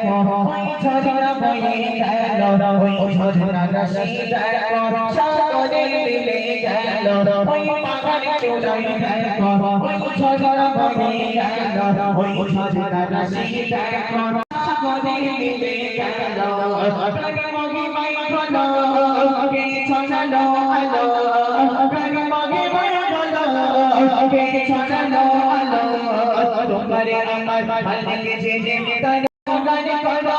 ওই ঝরা বয়ে গেল ওই ঝরা রাশি দেখো সাগরে মিলে গেল ওই পাহাড় চূড়ায় দেখো ওই ঝরা বয়ে গেল ওই ঝরা রাশি দেখো সাগরে মিলে গেল মগে মাই বলো কে ছড়ালো আলো মগে মাই বলো কে ছড়ালো আলো তোমারে আমার ভালো লেগেছে যে গান করো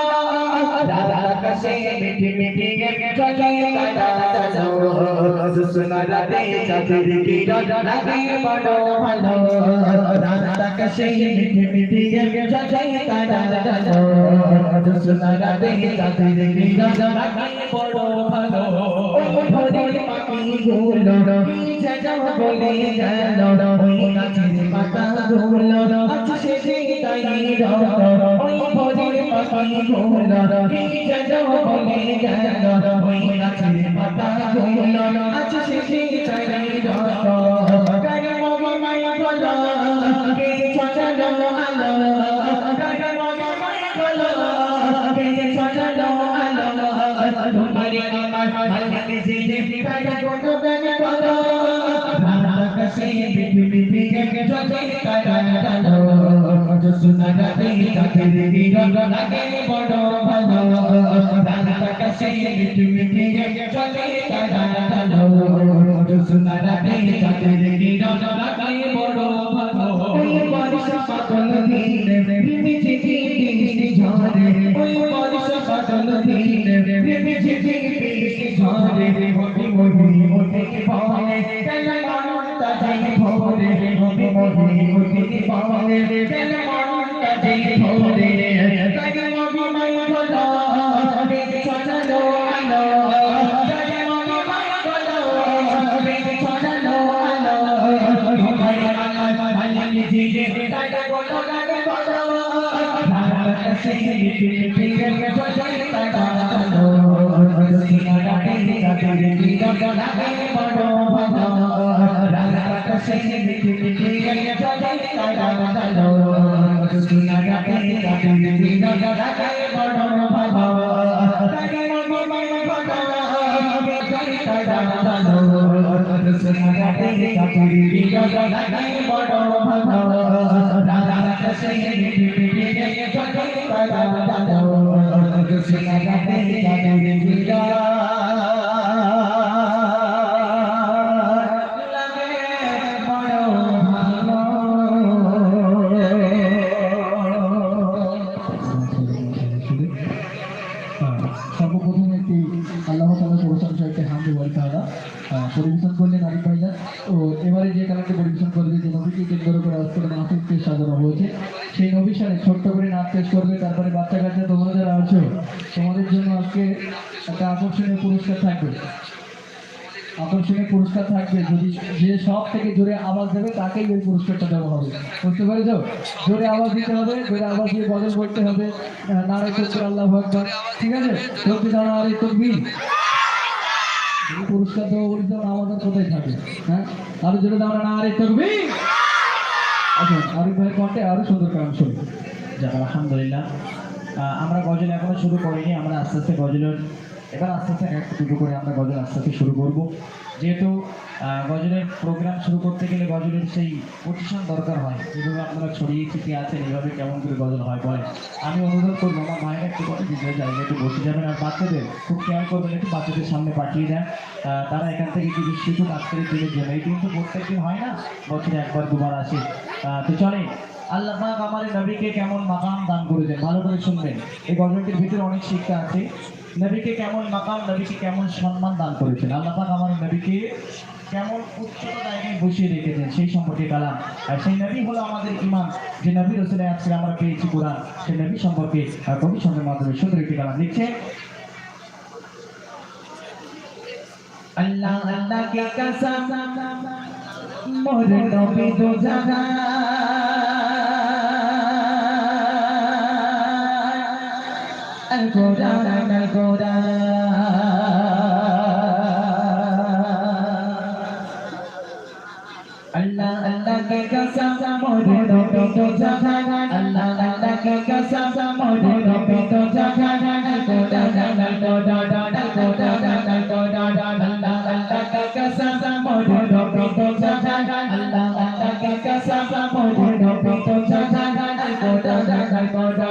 রাধা কাছে মিঠি মিঠি গে চলে কাটা দাও সুনা রাতে চাঁদের কি রাতে বড় ভালো রাধা কাছে মিঠি মিঠি গে চলে কাটা দাও সুনা রাতে চাঁদের কি রাতে বড় ভালো ওই ভোরে পাখি গুলো যেন বলে গেল ওই গাছের পাতা গুলো আচ্ছা সে তাই ওই পাখি গুলো যেন বলে গেল ওই গাছের পাতা গুলো আচ্ছা সে তাই গায় মগে মায়া বলো কে ছড়ালো আলো মগে মায়া বলো কে ছড়ালো আলো তোমারে আমার ভালো লেগেছে যে গায় সুনা গাতে কাতে দিদি লাগে বড় ভালো কাছে বিপি বিপি গে চলে কাটা ডালো সুনা গাতে কাতে দিদি লাগে বড় ভালো ওই বর্ষা পাগল দিনে চিঠি বৃষ্টি ঝরে ওই বর্ষা পাগল দিনে চিঠি বৃষ্টি ঝরে হরি হরি হরি পাওয়া কেন মনটা যাই ভরে হরি হরি হরি পাওয়া কেন লাগে বলো ভারত কাছে ডাকে ডাকে দিদা লাগে বড় ডাকে দিদা কাছে ডাকে ডাকে দিদা সর্বপ্রথম একটি আল্লাহ তালা প্রশংসা একটি হামদে বলতে হবে পরিবেশন করলেন আরিফ ভাইজান এবারে যে কালারটি পরিবেশন করবে যে নবীকে কেন্দ্র করে আজকে মাহফিলকে সাজানো হয়েছে। সেই নবী সালে ছোট্ট করে নাচ পেশ করবে, তারপরে বাচ্চা কাচ্চা তোমরা যারা আছো তোমাদের জন্য আজকে একটা আকর্ষণীয় পুরস্কার থাকবে। আকর্ষণীয় পুরস্কার থাকবে যদি যে সব থেকে জোরে আওয়াজ দেবে, তাকেই ওই পুরস্কারটা দেওয়া হবে। বুঝতে পেরেছ? জোরে আওয়াজ দিতে হবে, জোরে আওয়াজ দিয়ে গজল করতে হবে। নারে তকবীর, আল্লাহ ঠিক আছে? দাঁড়া আরে তকবি এই পুরস্কার দেওয়া বলতে আমাদের কোথায় থাকে হ্যাঁ? আরও জোরে দাও না আরেক তকবি আচ্ছা আরিফ ভাই কণ্ঠে আরও সুন্দর কারণ শুনি যাক, আলহামদুলিল্লাহ। আমরা গজল এখনও শুরু করিনি, আমরা আস্তে আস্তে গজলের এবার আস্তে আস্তে এক দুটো করে আমরা গজল আস্তে আস্তে শুরু করব। যেহেতু গজলের প্রোগ্রাম শুরু করতে গেলে গজলের সেই পজিশন দরকার হয়। যেভাবে আপনারা ছড়িয়ে ছিটিয়ে আছেন এইভাবে কেমন করে গজল হয় বলেন। আমি অনুরোধ করব, আমার মায়ের একটু কথা দিতে জায়গায় একটু বসে যাবেন। আর বাচ্চাদের খুব খেয়াল করবেন, একটু বাচ্চাদের সামনে পাঠিয়ে দেন। তারা এখান থেকে কিছু শিশু আজকের দিনের জন্য এই কিন্তু প্রত্যেক দিন হয় না, বছরে একবার, দুবার আসে। তো চলে আল্লাহ পাক আমার নবীকে কেমন মাকাম দান করেছেন, ভালো করে শুনবেন। এই গল্পটির ভিতরে অনেক শিক্ষা আছে। নবীকে কেমন মাকাম, নবীকে কেমন সম্মান দান করেছেন? আল্লাহ পাক আমার নবীকে কেমন উচ্চতা জায়গায় বসিয়ে রেখেছেন সেই সম্পর্কে কালাম। আর সেই নবী হলো আমাদের ইমান যে নবী রসুলের আজকে আমরা পেয়েছি কোরআন, সেই নবী সম্পর্কে কবি সঙ্গে মাধ্যমে সুন্দর একটি কালাম লিখছে cô đa đa đa cô đa Allah Allah ke ka sa sa mo do do do do sa sa Allah Allah ke ka sa sa mo do do do do sa sa ko da da da do do do da ko da da da do do do Allah Allah ke ka sa sa mo do do do do sa sa Allah Allah ke ka sa sa mo do do do do sa sa ko da da da do do